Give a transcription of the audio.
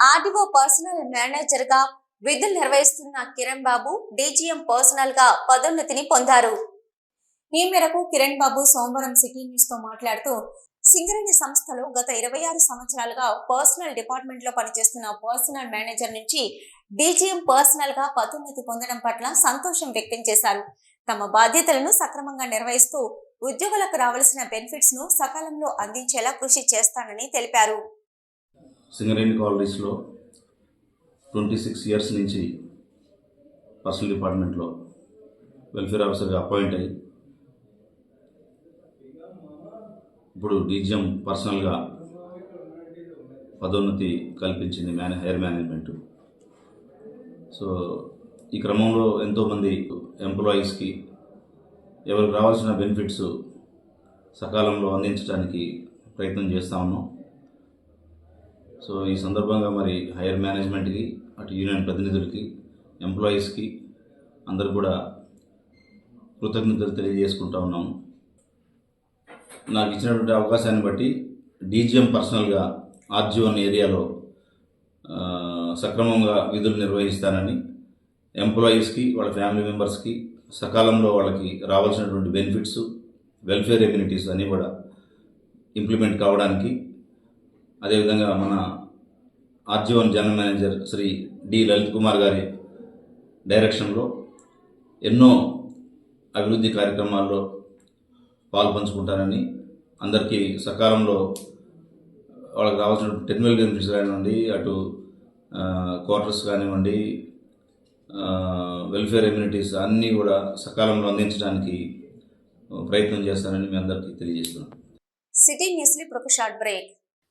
RDO personal మేనేజర్గా విధులు నిర్వహిస్తున్న కిరణ్ బాబు డీజీఎం పర్సనల్గా పదోన్నతిని పొందారు. ఈ మేరకు కిరణ్ బాబు సోమవారం సిటీ న్యూస్తో మాట్లాడుతూ సింగరేణి సంస్థలో గత ఇరవై ఆరు సంవత్సరాలుగా పర్సనల్ డిపార్ట్మెంట్లో పనిచేస్తున్న పర్సనల్ మేనేజర్ నుంచి డీజీఎం పర్సనల్గా పదోన్నతి పొందడం పట్ల సంతోషం వ్యక్తం చేశారు. తమ బాధ్యతలను సక్రమంగా నిర్వహిస్తూ ఉద్యోగులకు రావాల్సిన బెనిఫిట్స్ను సకాలంలో అందించేలా కృషి చేస్తానని తెలిపారు. సింగరేణి కాలనీస్లో ట్వంటీ సిక్స్ ఇయర్స్ నుంచి పర్సనల్ డిపార్ట్మెంట్లో వెల్ఫేర్ ఆఫీసర్గా అపాయింట్ అయ్యి ఇప్పుడు డీజీఎం పర్సనల్గా పదోన్నతి కల్పించింది మేనే హైర్ మేనేజ్మెంట్. సో ఈ క్రమంలో ఎంతోమంది ఎంప్లాయీస్కి ఎవరికి రావాల్సిన బెనిఫిట్స్ సకాలంలో అందించడానికి ప్రయత్నం చేస్తూ ఉన్నాం. సో ఈ సందర్భంగా మరి హైయర్ మేనేజ్మెంట్కి అటు యూనియన్ ప్రతినిధులకి ఎంప్లాయీస్కి అందరు కూడా కృతజ్ఞతలు తెలియజేసుకుంటా ఉన్నాము నాకు ఇచ్చినటువంటి అవకాశాన్ని బట్టి డీజీఎం పర్సనల్గా ఆర్జీవన్ ఏరియాలో సక్రమంగా విధులు నిర్వహిస్తానని ఎంప్లాయీస్కి వాళ్ళ ఫ్యామిలీ మెంబర్స్కి సకాలంలో వాళ్ళకి రావాల్సినటువంటి బెనిఫిట్స్ వెల్ఫేర్ ఎమ్యూనిటీస్ అన్నీ కూడా ఇంప్లిమెంట్ కావడానికి అదేవిధంగా మన RG one general manager Shri D Lalit Kumar గారి డైరెక్షన్లో ఎన్నో అభివృద్ధి కార్యక్రమాల్లో పాల్పంచుకుంటానని అందరికీ సకాలంలో వాళ్ళకి రావాల్సిన టెక్నికల్ బెనిఫిట్స్ కానివ్వండి అటు క్వార్టర్స్ కానివ్వండి వెల్ఫేర్ ఎమ్యూనిటీస్ అన్నీ కూడా సకాలంలో అందించడానికి ప్రయత్నం చేస్తానని మీ అందరికీ తెలియజేస్తున్నాను. సిటీ న్యూస్లీ ఒక షార్ట్ బ్రేక్.